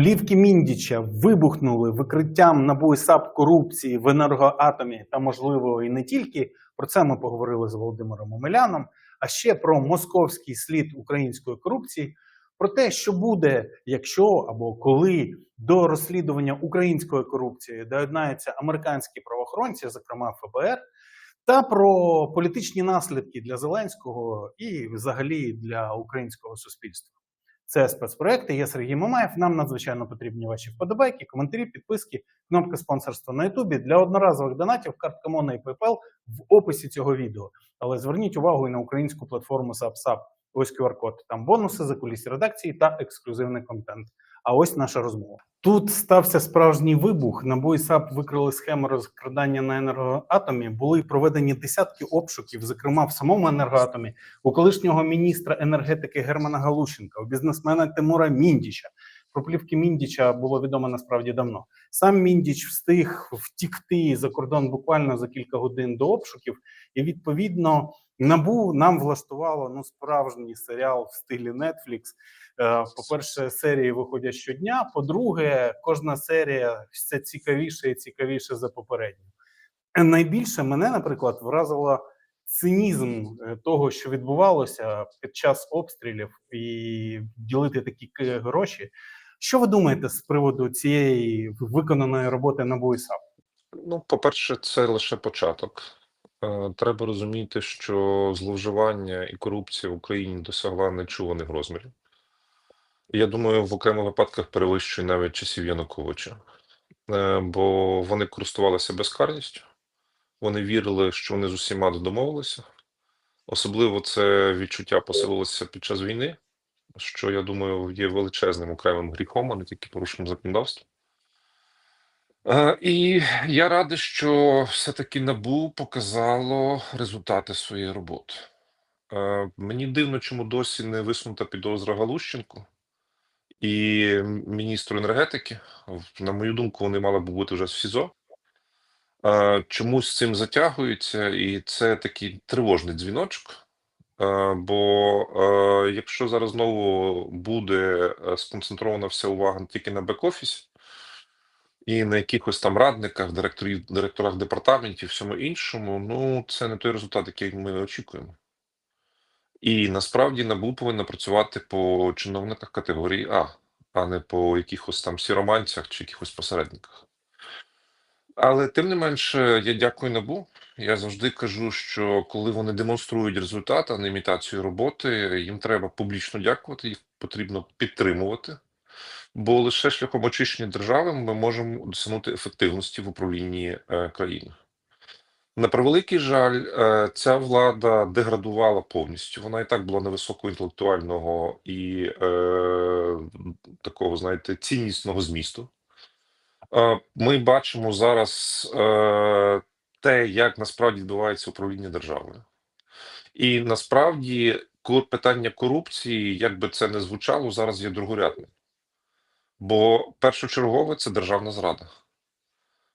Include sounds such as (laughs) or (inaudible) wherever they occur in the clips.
Плівки Міндіча вибухнули викриттям НАБУ і САП корупції в енергоатомі та, можливо, і не тільки. Про це ми поговорили з Володимиром Омеляном. А ще про московський слід української корупції, про те, що буде, якщо або коли до розслідування української корупції доєднаються американські правоохоронці, зокрема ФБР, та про політичні наслідки для Зеленського і взагалі для українського суспільства. Це спецпроекти. Я Сергій Мамаєв. Нам надзвичайно потрібні ваші вподобайки, коментарі, підписки, кнопка спонсорства на Ютубі для одноразових донатів, картка Мона і PayPal в описі цього відео. Але зверніть увагу і на українську платформу SubSub. Ось QR-код. Там бонуси за кулісі редакції та ексклюзивний контент. А ось наша розмова. Тут стався справжній вибух. НАБУ і САП викрили схеми розкрадання на енергоатомі. Були проведені десятки обшуків, зокрема в самому енергоатомі, у колишнього міністра енергетики Германа Галущенка, у бізнесмена Тимура Міндіча. Про плівки Міндіча було відомо насправді давно. Сам Міндіч встиг втікти за кордон буквально за кілька годин до обшуків, і відповідно набу нам влаштувало ну справжній серіал в стилі Netflix. Е, По-перше, серії виходять щодня. По-друге, кожна серія все цікавіше і цікавіше за попередню. Найбільше мене, наприклад, вразило цинізм е, того, що відбувалося під час обстрілів, і ділити такі гроші. Що ви думаєте з приводу цієї виконаної роботи і САП? Ну, по-перше, це лише початок. Е, Треба розуміти, що зловживання і корупція в Україні досягла нечуваних розмірів. Я думаю, в окремих випадках перевищує навіть часів Януковича, Е, бо вони користувалися безкарністю, вони вірили, що вони з усіма домовилися. Особливо це відчуття посилилося під час війни, що я думаю є величезним окремим гріхом, а не тільки порушенням законодавства. Е, І я радий, що все-таки НАБУ показало результати своєї роботи. Е, Мені дивно, чому досі не висунута підозра Галущенку і міністру енергетики. На мою думку, вони мали б бути вже в СІЗО. Е, Чомусь цим затягується, і це такий тривожний дзвіночок. Бо якщо зараз знову буде сконцентрована вся увага тільки на бек-офісі, і на якихось там радниках, директорів, директорах департаментів, всьому іншому, ну це не той результат, який ми очікуємо. І насправді НАБУ повинна працювати по чиновниках категорії А, а не по якихось там сіроманцях чи якихось посередниках. Але тим не менше, я дякую НАБУ. Я завжди кажу, що коли вони демонструють результат, а не імітацію роботи, їм треба публічно дякувати, їх потрібно підтримувати. Бо лише шляхом очищення держави ми можемо досягнути ефективності в управлінні е, країною. На превеликий жаль, е, ця влада деградувала повністю. Вона і так була невисокого інтелектуального і е, такого, знаєте, ціннісного змісту. Е, Ми бачимо зараз е, те, як насправді відбувається управління державою. І насправді питання корупції, як би це не звучало, зараз є другорядним. Бо першочергове це державна зрада.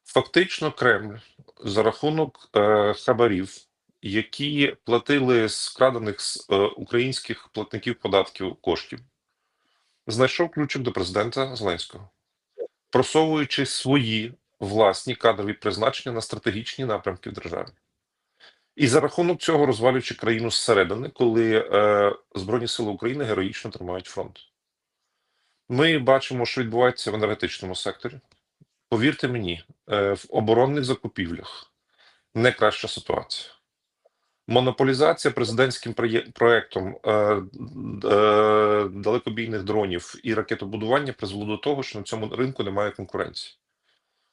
Фактично, Кремль за рахунок е, хабарів, які платили з вкрадених з е, українських платників податків коштів, знайшов ключик до президента Зеленського, просовуючи свої власні кадрові призначення на стратегічні напрямки в державі. І за рахунок цього розвалюючи країну зсередини, коли е, Збройні Сили України героїчно тримають фронт. Ми бачимо, що відбувається в енергетичному секторі. Повірте мені, е, в оборонних закупівлях не краща ситуація. Монополізація президентським проє- проектом е, е, далекобійних дронів і ракетобудування призвело до того, що на цьому ринку немає конкуренції.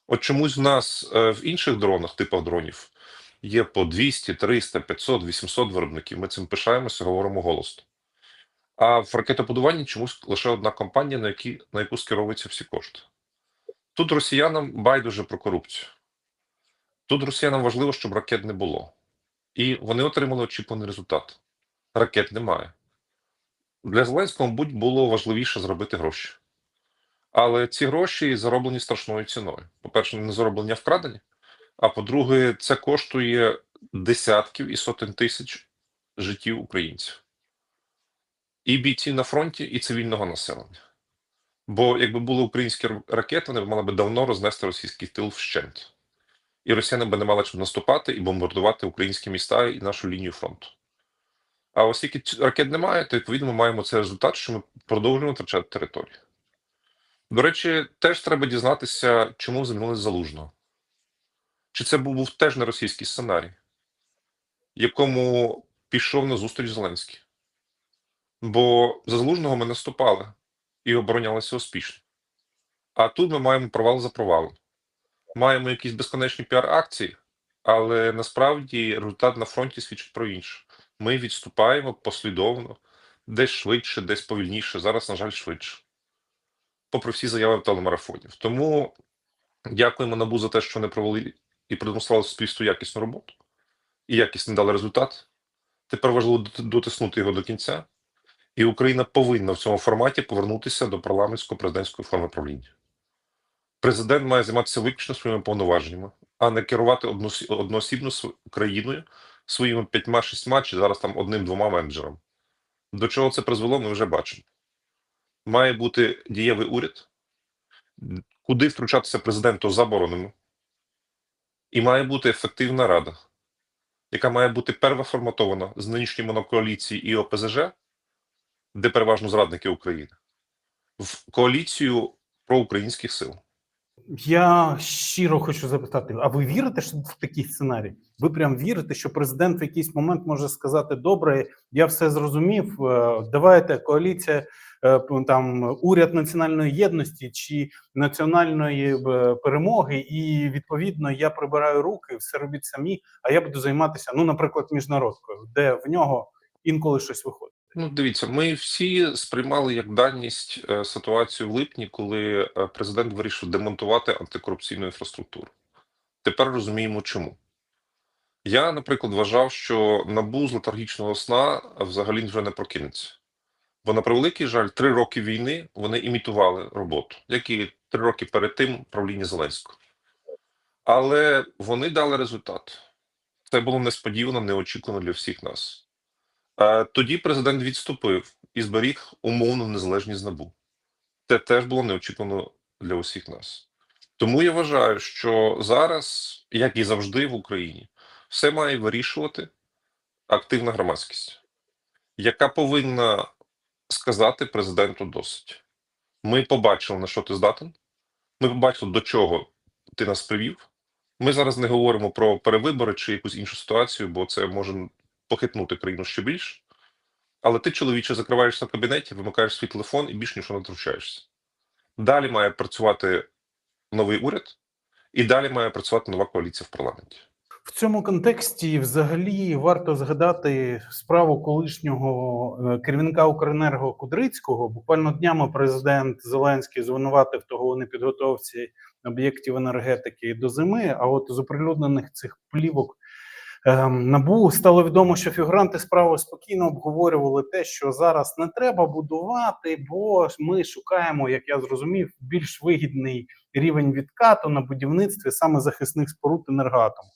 От чомусь в нас в інших дронах, типах дронів, є по 200, 300, 500, 800 виробників. Ми цим пишаємося, говоримо голосно. А в ракетобудуванні чомусь лише одна компанія, на, які, на яку скеровуються всі кошти. Тут росіянам байдуже про корупцію. Тут росіянам важливо, щоб ракет не було. І вони отримали очікуваний результат. Ракет немає. Для Зеленського, мабуть, було важливіше зробити гроші. Але ці гроші зароблені страшною ціною. По-перше, не зароблені а вкрадені. А по-друге, це коштує десятків і сотень тисяч життів українців. І бійців на фронті, і цивільного населення. Бо якби були українські ракети, вони б мали би давно рознести російський тил вщент. І росіяни би не мали чим наступати і бомбардувати українські міста і нашу лінію фронту. А оскільки ракет немає, то відповідно ми маємо цей результат, що ми продовжуємо втрачати територію. До речі, теж треба дізнатися, чому звільнили залужного. Чи це був, був теж не російський сценарій, якому пішов на зустріч Зеленський? Бо за залужного ми наступали і оборонялися успішно. А тут ми маємо провал за провалом. Маємо якісь безконечні піар-акції, але насправді результат на фронті свідчить про інше. Ми відступаємо послідовно, десь швидше, десь повільніше. Зараз, на жаль, швидше. Попри всі заяви телемарафонів. Тому дякуємо НАБУ за те, що вони провели і продемонстрували суспільству якісну роботу і якісно дали результат. Тепер важливо дотиснути його до кінця, і Україна повинна в цьому форматі повернутися до парламентсько-президентської форми правління. Президент має займатися виключно своїми повноваженнями, а не керувати одноосібно країною своїми п'ятьма-шістьма чи зараз там одним-двома менеджерами. До чого це призвело, ми вже бачимо. Має бути дієвий уряд, куди втручатися президенту заборонено, і має бути ефективна рада, яка має бути первоформатована з нинішньої монокоаліції і ОПЗЖ, де переважно зрадники України, в коаліцію проукраїнських сил. Я щиро хочу запитати: а ви вірите що в такий сценарій? Ви прям вірите, що президент в якийсь момент може сказати: Добре, я все зрозумів. е, Давайте коаліція е, там уряд національної єдності чи національної е, перемоги, і відповідно я прибираю руки, все робіть самі. А я буду займатися, ну, наприклад, міжнародкою, де в нього інколи щось виходить. Ну, дивіться, ми всі сприймали як даність е, ситуацію в липні, коли е, президент вирішив демонтувати антикорупційну інфраструктуру. Тепер розуміємо, чому. Я, наприклад, вважав, що набу з летаргічного сна взагалі вже не прокинеться. Бо, на превеликий жаль, три роки війни вони імітували роботу, як і три роки перед тим правління Зеленського. Але вони дали результат. Це було несподівано, неочікувано для всіх нас. Е, Тоді президент відступив і зберіг умовну незалежність НАБУ. Це теж було неочікувано для усіх нас. Тому я вважаю, що зараз, як і завжди в Україні, все має вирішувати активна громадськість, яка повинна сказати президенту досить. Ми побачили, на що ти здатен. Ми побачили, до чого ти нас привів. Ми зараз не говоримо про перевибори чи якусь іншу ситуацію, бо це може похитнути країну ще більше. Але ти, чоловіче, закриваєшся в кабінеті, вимикаєш свій телефон і більш нічого не втручаєшся. Далі має працювати новий уряд, і далі має працювати нова коаліція в парламенті. В цьому контексті взагалі варто згадати справу колишнього е, керівника Укренерго Кудрицького. Буквально днями президент Зеленський звинуватив того непідготовці об'єктів енергетики до зими. А от з оприлюднених цих плівок набу стало відомо, що фігуранти справи спокійно обговорювали те, що зараз не треба будувати, бо ми шукаємо, як я зрозумів, більш вигідний рівень відкату на будівництві саме захисних споруд енергоатому.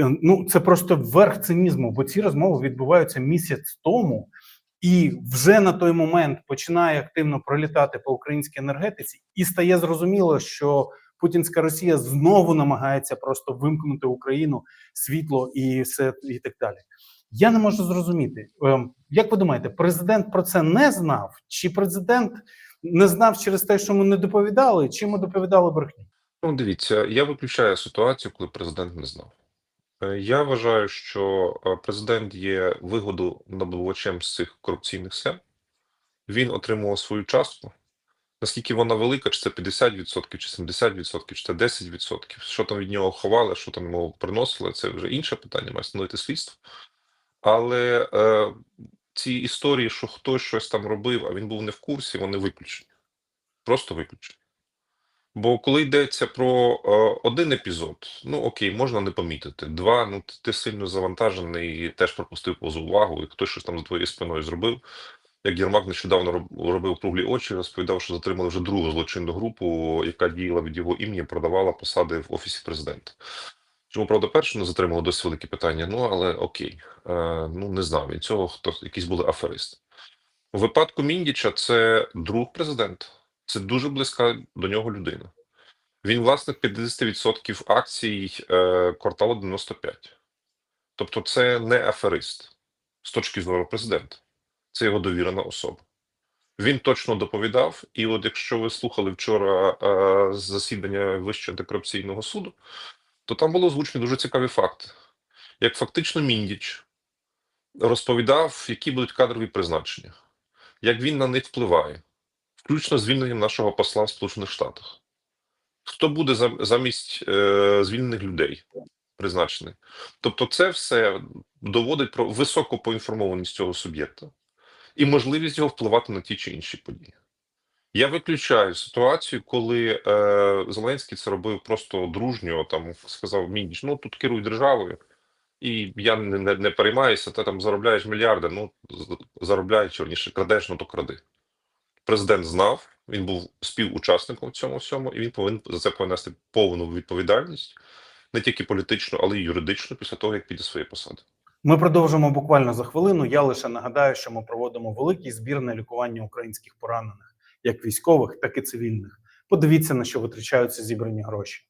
Е, Ну, це просто верх цинізму, бо ці розмови відбуваються місяць тому, і вже на той момент починає активно пролітати по українській енергетиці, і стає зрозуміло, що путінська Росія знову намагається просто вимкнути Україну світло і все і так далі. Я не можу зрозуміти, ем, як ви думаєте, президент про це не знав, чи президент не знав через те, що ми не доповідали, чи ми доповідали брехню? Ну, дивіться, я виключаю ситуацію, коли президент не знав. Е, Я вважаю, що е, президент є вигоду набувачем з цих корупційних схем. Він отримував свою частку. Наскільки вона велика, чи це 50%, чи 70%, чи це 10%, що там від нього ховали, що там йому приносили, це вже інше питання, має встановити слідство. Але е, ці історії, що хтось щось там робив, а він був не в курсі, вони виключені. Просто виключені. Бо коли йдеться про е, один епізод, ну окей, можна не помітити. Два, ну ти, сильно завантажений і теж пропустив поза увагу, і хтось щось там за твоєю спиною зробив. Як Єрмак нещодавно роб- робив круглі очі, розповідав, що затримали вже другу злочинну групу, яка діяла від його імені, продавала посади в офісі президента. Чому правда першу не затримали досить велике питання? Ну але окей, е, ну не знав він цього, хто якісь були аферисти. У випадку Міндіча це друг президента. Це дуже близька до нього людина. Він власник 50% акцій е, кварталу 95. Тобто, це не аферист з точки зору президента. Це його довірена особа. Він точно доповідав. І от якщо ви слухали вчора е, засідання Вищого антикорупційного суду, то там було озвучені дуже цікаві факти. Як фактично Міндіч розповідав, які будуть кадрові призначення, як він на них впливає, включно звільненням нашого посла в Сполучених Штатах. Хто буде замість е, звільнених людей призначений? Тобто, це все доводить про високу поінформованість цього суб'єкта і можливість його впливати на ті чи інші події. Я виключаю ситуацію, коли е, Зеленський це робив просто дружньо, там сказав Міндіч, ну тут керуй державою, і я не, не, не переймаюся, ти там заробляєш мільярди, ну заробляєш, верніше, крадеш, ну то кради. Президент знав, він був співучасником в цьому всьому, і він повинен за це понести повну відповідальність, не тільки політичну, але й юридичну, після того, як піде з своєї посади. Ми продовжимо буквально за хвилину. Я лише нагадаю, що ми проводимо великий збір на лікування українських поранених, як військових, так і цивільних. Подивіться на що витрачаються зібрані гроші.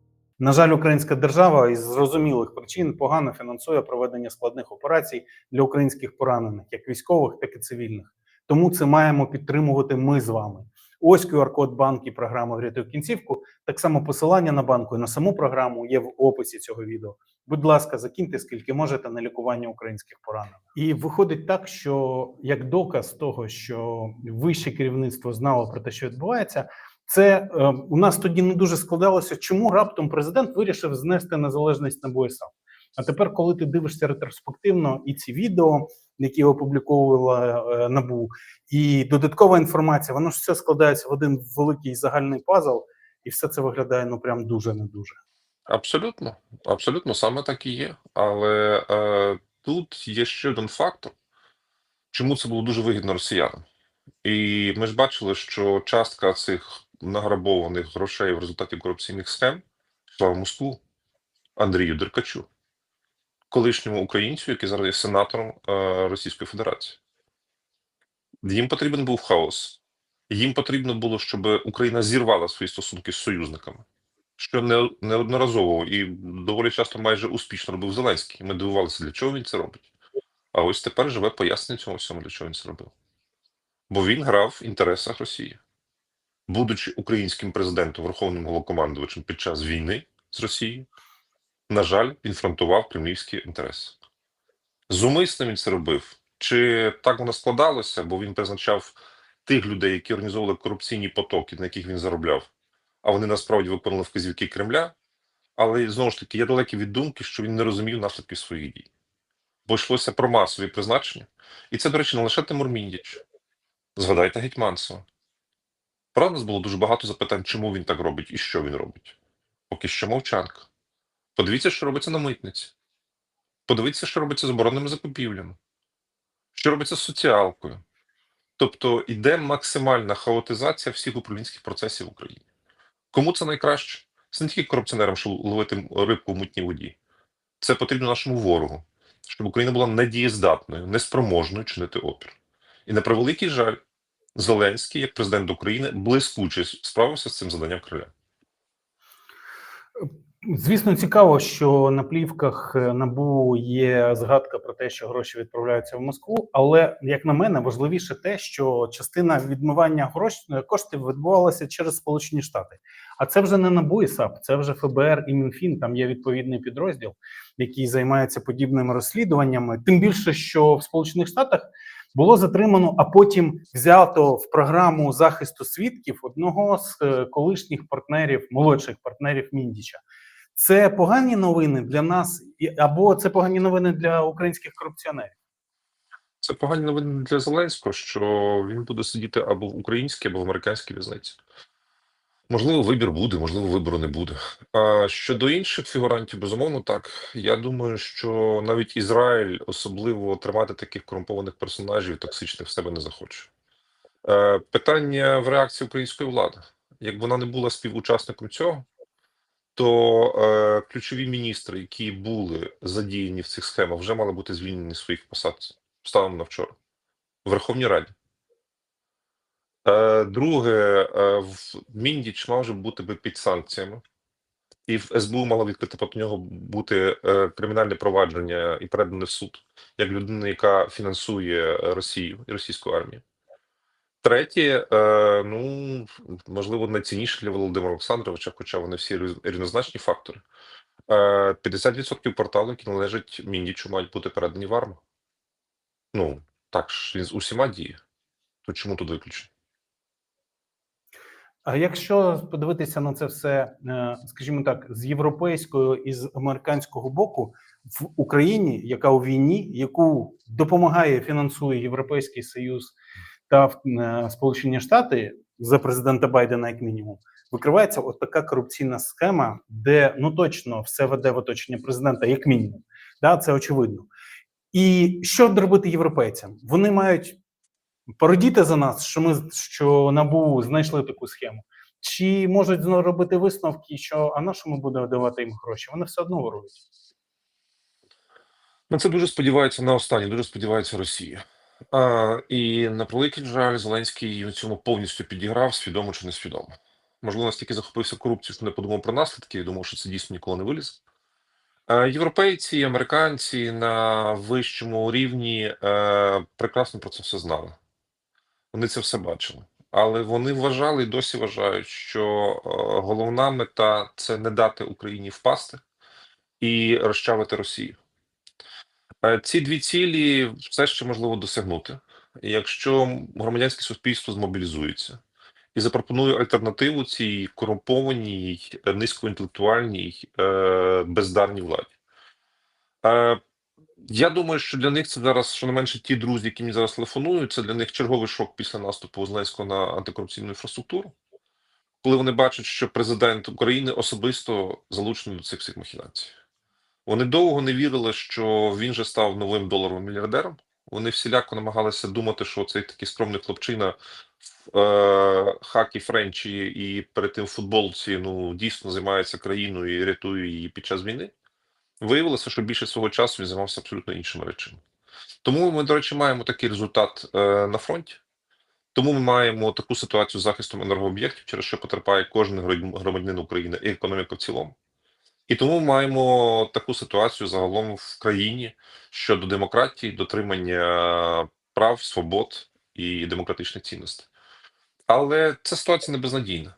На жаль, українська держава із зрозумілих причин погано фінансує проведення складних операцій для українських поранених, як військових, так і цивільних. Тому це маємо підтримувати ми з вами. Ось QR-код банки програми «Врятуй кінцівку. Так само посилання на банку і на саму програму є в описі цього відео. Будь ласка, закиньте скільки можете на лікування українських поранених. І виходить так, що як доказ того, що вище керівництво знало про те, що відбувається, це е, у нас тоді не дуже складалося, чому раптом президент вирішив знести незалежність НАБУ і САП. А тепер, коли ти дивишся ретроспективно і ці відео, які опубліковувала е, НАБУ, і додаткова інформація, воно ж все складається в один великий загальний пазл, і все це виглядає ну прям дуже не дуже. Абсолютно, абсолютно саме так і є. Але е, тут є ще один фактор, чому це було дуже вигідно росіянам. І ми ж бачили, що частка цих награбованих грошей в результаті корупційних схем йшла Москву Андрію Деркачу, колишньому українцю, який зараз є сенатором е, Російської Федерації. Їм потрібен був хаос. Їм потрібно було, щоб Україна зірвала свої стосунки з союзниками що не, неодноразово і доволі часто майже успішно робив Зеленський. Ми дивувалися, для чого він це робить. А ось тепер живе пояснення цьому всьому, для чого він це робив. Бо він грав в інтересах Росії. Будучи українським президентом, верховним головнокомандувачем під час війни з Росією, на жаль, він фронтував кремлівські інтереси. Зумисно він це робив. Чи так воно складалося, бо він призначав тих людей, які організовували корупційні потоки, на яких він заробляв, а вони насправді виконували вказівки Кремля. Але знову ж таки, я далекий від думки, що він не розумів наслідків своїх дій. Бо йшлося про масові призначення. І це, до речі, не лише Тимур Міндіч. Згадайте Гетьманцева. Правда, нас було дуже багато запитань, чому він так робить і що він робить. Поки що мовчанка. Подивіться, що робиться на митниці. Подивіться, що робиться з оборонними закупівлями, що робиться з соціалкою. Тобто йде максимальна хаотизація всіх управлінських процесів в Україні. Кому це найкраще? Це не тільки корупціонерам, що ловити рибку в мутній воді. Це потрібно нашому ворогу, щоб Україна була недієздатною, неспроможною чинити опір. І на превеликий жаль, Зеленський, як президент України, блискуче справився з цим заданням короля. Звісно, цікаво, що на плівках е, набу є згадка про те, що гроші відправляються в Москву. Але як на мене, важливіше те, що частина відмивання грош... коштів відбувалася через Сполучені Штати. А це вже не НАБУ і САП, це вже ФБР і Мінфін. Там є відповідний підрозділ, який займається подібними розслідуваннями. Тим більше, що в Сполучених Штатах було затримано, а потім взято в програму захисту свідків одного з е, колишніх партнерів, молодших партнерів Міндіча. Це погані новини для нас, або це погані новини для українських корупціонерів. Це погані новини для Зеленського, що він буде сидіти або в українській, або в американській в'язниці. Можливо, вибір буде, можливо, вибору не буде. А щодо інших фігурантів, безумовно, так. Я думаю, що навіть Ізраїль особливо тримати таких корумпованих персонажів токсичних в себе не захоче. Е, питання в реакції української влади. Як вона не була співучасником цього, то е, ключові міністри, які були задіяні в цих схемах, вже мали бути звільнені з своїх посад станом на вчора в Верховній Раді. Е, друге, е, Міндіч мав бути би під санкціями, і в СБУ мало відкрити проти нього бути е, кримінальне провадження і передане в суд як людина, яка фінансує Росію і російську армію. Третє, ну можливо, найцінніше для Володимира Олександровича, хоча вони всі різ- рівнозначні фактори. Е, 50% порталу, які належать Міндічу, мають бути передані в арму. Ну, так ж він з усіма діє. То чому тут виключення? А якщо подивитися на це все, е, скажімо так, з європейського і з американського боку, в Україні, яка у війні, яку допомагає фінансує Європейський Союз та е, Сполучені Штати за президента Байдена, як мінімум, викривається от така корупційна схема, де ну точно все веде в оточення президента, як мінімум. Да, це очевидно. І що робити європейцям? Вони мають порадіти за нас, що ми що набу знайшли таку схему, чи можуть зробити висновки, що а на що ми будемо давати їм гроші? Вони все одно ворують. Ну, це дуже сподівається на останнє, дуже сподівається Росія. А, і на превеликий жаль, Зеленський в цьому повністю підіграв, свідомо чи несвідомо. Можливо, настільки захопився корупцією, що не подумав про наслідки, і думав, що це дійсно ніколи не вилізе. Європейці, американці на вищому рівні е, прекрасно про це все знали. Вони це все бачили. Але вони вважали і досі вважають, що е, головна мета це не дати Україні впасти і розчавити Росію. Е, Ці дві цілі все ще можливо досягнути, якщо громадянське суспільство змобілізується і запропонує альтернативу цій корумпованій, низькоінтелектуальній, е, бездарній владі. Я думаю, що для них це зараз, щонайменше ті друзі, які мені зараз телефонують, це для них черговий шок після наступу Зеленського на антикорупційну інфраструктуру, коли вони бачать, що президент України особисто залучений до цих всіх махінацій. Вони довго не вірили, що він же став новим доларовим мільярдером. Вони всіляко намагалися думати, що цей такий скромний хлопчина в е, хакі Френчі і перед тим футболці ну дійсно займається країною і рятує її під час війни. Виявилося, що більше свого часу він займався абсолютно іншими речами. Тому ми, до речі, маємо такий результат е, на фронті. Тому ми маємо таку ситуацію з захистом енергооб'єктів, через що потерпає кожен громадянин України і економіка в цілому. І тому ми маємо таку ситуацію загалом в країні щодо демократії, дотримання прав, свобод і демократичних цінностей. Але ця ситуація не безнадійна,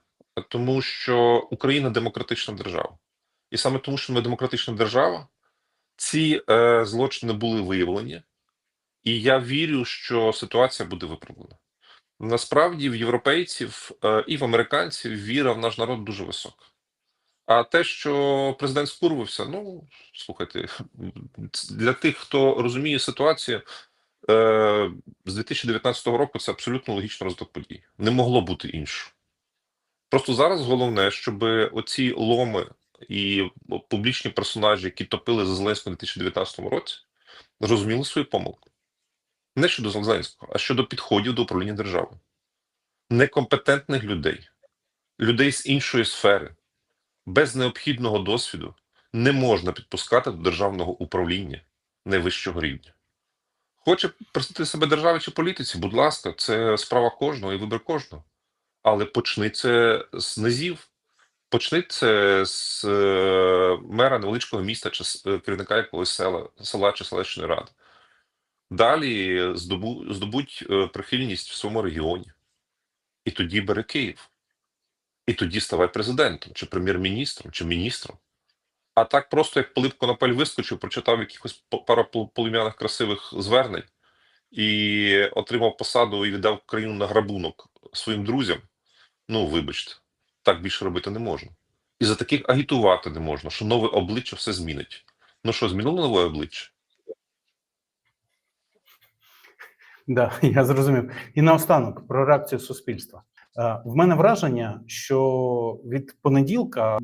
тому що Україна демократична держава. І саме тому, що ми демократична держава, ці е, злочини були виявлені, і я вірю, що ситуація буде виправлена. Насправді, в європейців е, і в американців віра в наш народ дуже висока. А те, що президент скурвився, ну слухайте, для тих, хто розуміє ситуацію, е, з 2019 року це абсолютно логічний розвиток подій. Не могло бути іншого. Просто зараз головне, щоб оці ломи і публічні персонажі, які топили за Зеленського у 2019 році, розуміли свою помилку. Не щодо Зеленського, а щодо підходів до управління державою. Некомпетентних людей, людей з іншої сфери, без необхідного досвіду не можна підпускати до державного управління найвищого рівня. Хоче присвятити себе державі чи політиці, будь ласка, це справа кожного і вибір кожного. Але почни це з низів. Почни з е, мера невеличкого міста чи е, керівника якогось села, села чи селищної ради. Далі здобу, здобудь е, прихильність в своєму регіоні. І тоді бери Київ. І тоді ставай президентом, чи прем'єр-міністром, чи міністром. А так просто як Пилип Конопель вискочив, прочитав якихось пару пол- полум'яних красивих звернень і отримав посаду і віддав країну на грабунок своїм друзям. Ну, вибачте, так більше робити не можна. І за таких агітувати не можна, що нове обличчя все змінить. Ну що, змінило нове обличчя? Да, (laughs) я зрозумів. І наостанок про реакцію суспільства. Е, В мене враження, що від понеділка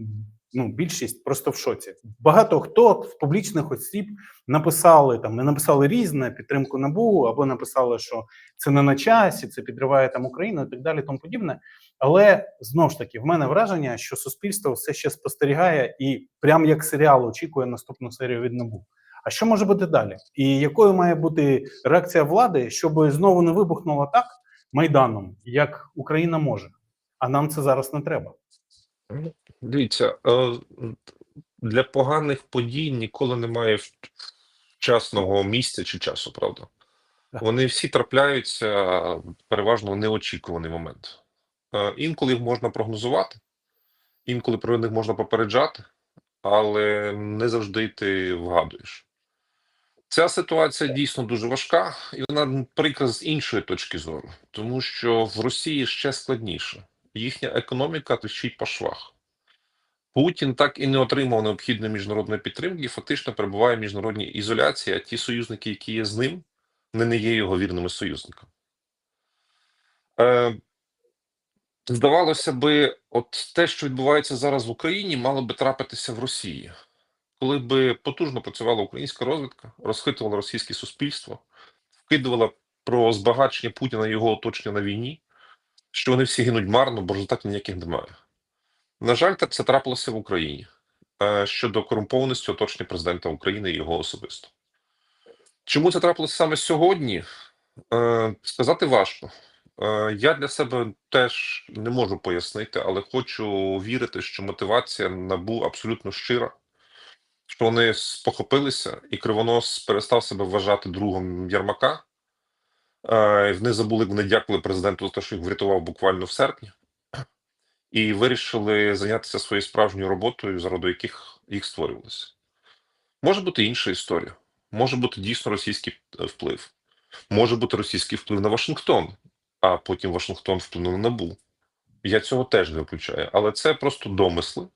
ну більшість просто в шоці. Багато хто в публічних осіб написали там, не написали різне підтримку набу, або написали, що це не на часі, це підриває там Україну і так далі, тому подібне. Але знову ж таки, в мене враження, що суспільство все ще спостерігає і прям як серіал очікує наступну серію від набу. А що може бути далі? І якою має бути реакція влади, щоб знову не вибухнуло так майданом, як Україна може? А нам це зараз не треба. Дивіться, е, для поганих подій ніколи немає вчасного місця чи часу, правда? Вони всі трапляються переважно в неочікуваний момент. Е, Інколи їх можна прогнозувати, інколи про них можна попереджати, але не завжди ти вгадуєш. Ця ситуація дійсно дуже важка, і вона прикра з іншої точки зору, тому що в Росії ще складніше. Їхня економіка тріщить по швах. Путін так і не отримав необхідної міжнародної підтримки, і фактично перебуває в міжнародній ізоляції, а ті союзники, які є з ним, не є його вірними союзниками. Е, здавалося би, от те, що відбувається зараз в Україні, мало би трапитися в Росії, коли би потужно працювала українська розвідка, розхитувала російське суспільство, вкидувала про збагачення Путіна і його оточення на війні, що вони всі гинуть марно, бо результатів ніяких немає. На жаль, це трапилося в Україні е, щодо корумпованості оточення президента України і його особисто. Чому це трапилося саме сьогодні? Е, Сказати важко. Е, Я для себе теж не можу пояснити, але хочу вірити, що мотивація набу абсолютно щира, що вони спохопилися, і Кривонос перестав себе вважати другом Ярмака. Е, Вони забули, вони дякували президенту за те, що їх врятував буквально в серпні і вирішили зайнятися своєю справжньою роботою, заради яких їх створювалося. Може бути інша історія, може бути дійсно російський е, вплив, може бути російський вплив на Вашингтон, а потім Вашингтон вплинув на набу. Я цього теж не виключаю, але це просто домисли.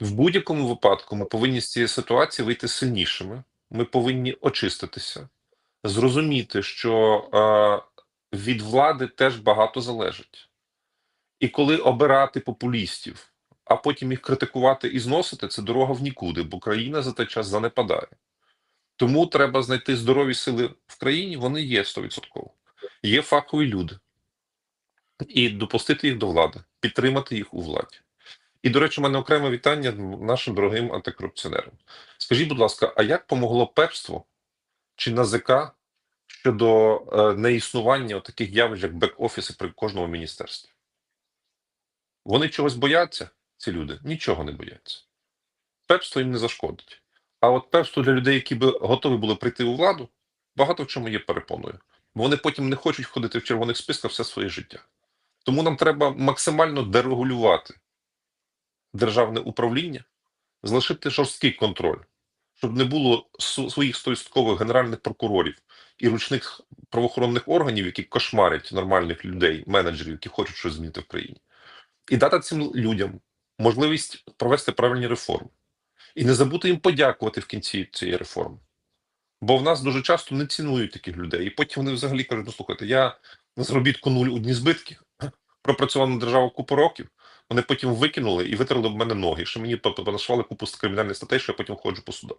В будь-якому випадку ми повинні з цієї ситуації вийти сильнішими. Ми повинні очиститися, зрозуміти, що е, від влади теж багато залежить. І коли обирати популістів, а потім їх критикувати і зносити, це дорога в нікуди, бо країна за той час занепадає. Тому треба знайти здорові сили в країні, вони є 100%. Є фахові люди. І допустити їх до влади, підтримати їх у владі. І, до речі, у мене окреме вітання нашим дорогим антикорупціонерам. Скажіть, будь ласка, а як помогло пепство чи НАЗК щодо е, неіснування таких явищ, як бек-офіси при кожному міністерстві? Вони чогось бояться, ці люди? Нічого не бояться. Пепство їм не зашкодить. А от пепство для людей, які би готові були прийти у владу, багато в чому є перепоною. Вони потім не хочуть ходити в червоних списках все своє життя. Тому нам треба максимально дерегулювати державне управління, залишити жорсткий контроль, щоб не було своїх 100% генеральних прокурорів і ручних правоохоронних органів, які кошмарять нормальних людей, менеджерів, які хочуть щось змінити в країні, і дати цим людям можливість провести правильні реформи. І не забути їм подякувати в кінці цієї реформи. Бо в нас дуже часто не цінують таких людей. І потім вони взагалі кажуть: ну слухайте, я на заробітку нуль одні збитки, (clears throat) пропрацював на державу купу років, вони потім викинули і витерли в мене ноги, що мені по- купу кримінальних статей, що я потім ходжу по судах.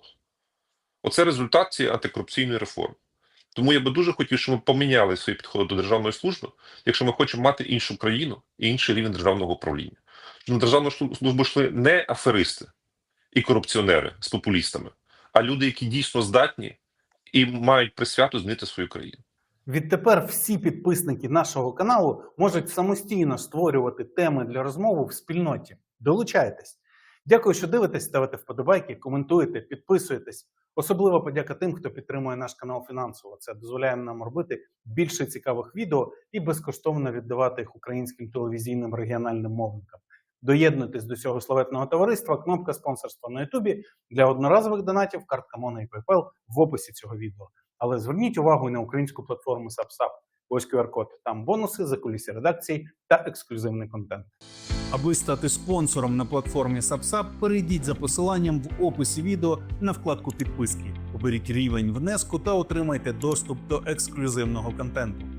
Оце результат цієї антикорупційної реформи. Тому я би дуже хотів, щоб ми поміняли свої підходи до державної служби, якщо ми хочемо мати іншу країну і інший рівень державного управління. Щоб на державну службу йшли не аферисти і корупціонери з популістами, а люди, які дійсно здатні і мають присвяту змінити свою країну. Відтепер всі підписники нашого каналу можуть самостійно створювати теми для розмови в спільноті. Долучайтесь. Дякую, що дивитесь, ставите вподобайки, коментуєте, підписуєтесь. Особливо подяка тим, хто підтримує наш канал фінансово. Це дозволяє нам робити більше цікавих відео і безкоштовно віддавати їх українським телевізійним регіональним мовникам. Доєднуйтесь до цього славетного товариства. Кнопка спонсорства на Ютубі для одноразових донатів, картка Мона і PayPal в описі цього відео. Але зверніть увагу на українську платформу SubSub. Ось QR-код. Там бонуси, закулісі редакції та ексклюзивний контент. Аби стати спонсором на платформі SubSub, перейдіть за посиланням в описі відео на вкладку підписки. Оберіть рівень внеску та отримайте доступ до ексклюзивного контенту.